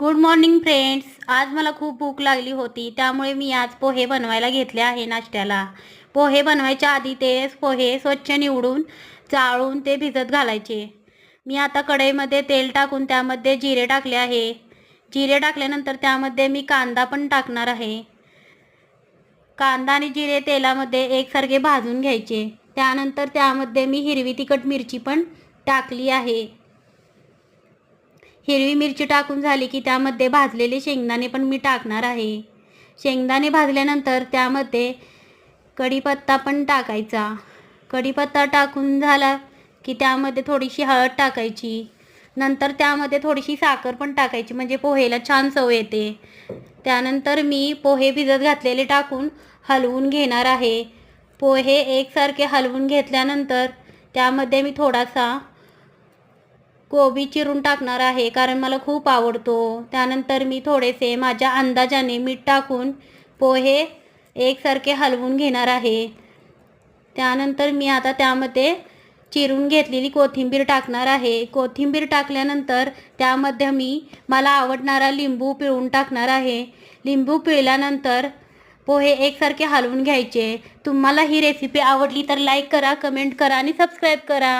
Good morning friends आज मला खूप भूक लागली होती त्यामुळे मी आज पोहे बनवायला घेतले आहे नाश्त्याला. पोहे बनवायच्या आधी ते पोहे स्वच्छ निवडून चाळून ते भिजत घालायचे. मी आता कढईमध्ये तेल टाकून त्यामध्ये जिरे टाकले आहे. जिरे टाकल्यानंतर त्यामध्ये मी कांदा पण टाकणार आहे. कांदा आणि जिरे तेलामध्ये एकसारखे भाजून घ्यायचे. त्यानंतर त्यामध्ये मी हिरवी तिखट मिरची पण टाकली आहे. हिरवी मिरची टाकून झाली की त्यामध्ये भाजलेले शेंगदाणे पण मी टाकणार आहे. शेंगदाणे भाजल्यानंतर त्यामध्ये कढीपत्ता पण टाकायचा. कढीपत्ता टाकून झाला की त्यामध्ये थोडीशी हळद टाकायची. नंतर त्यामध्ये थोडीशी साखर पण टाकायची म्हणजे पोहेला छान चव येते. त्यानंतर मी पोहे भिजत घातलेले टाकून हलवून घेणार आहे. पोहे एकसारखे हलवून घेतल्यानंतर त्यामध्ये मी थोडासा कोबी चिरून टाकणार आहे कारण मला खूप आवडतो. त्यानंतर मी थोडेसे माझ्या अंदाजाने मीठ टाकून पोहे एकसारखे हलवून घेणार आहे. त्यानंतर मी आता त्यामध्ये चिरून घेतलेली कोथिंबीर टाकणार आहे. कोथिंबीर टाकल्यानंतर त्यामध्ये मी मला आवडणारा लिंबू पिळून टाकणार आहे. लिंबू पिळल्यानंतर पोहे एकसारखे हलवून घ्यायचे. तुम्हाला ही रेसिपी आवडली तर लाईक करा कमेंट करा आणि सबस्क्राईब करा.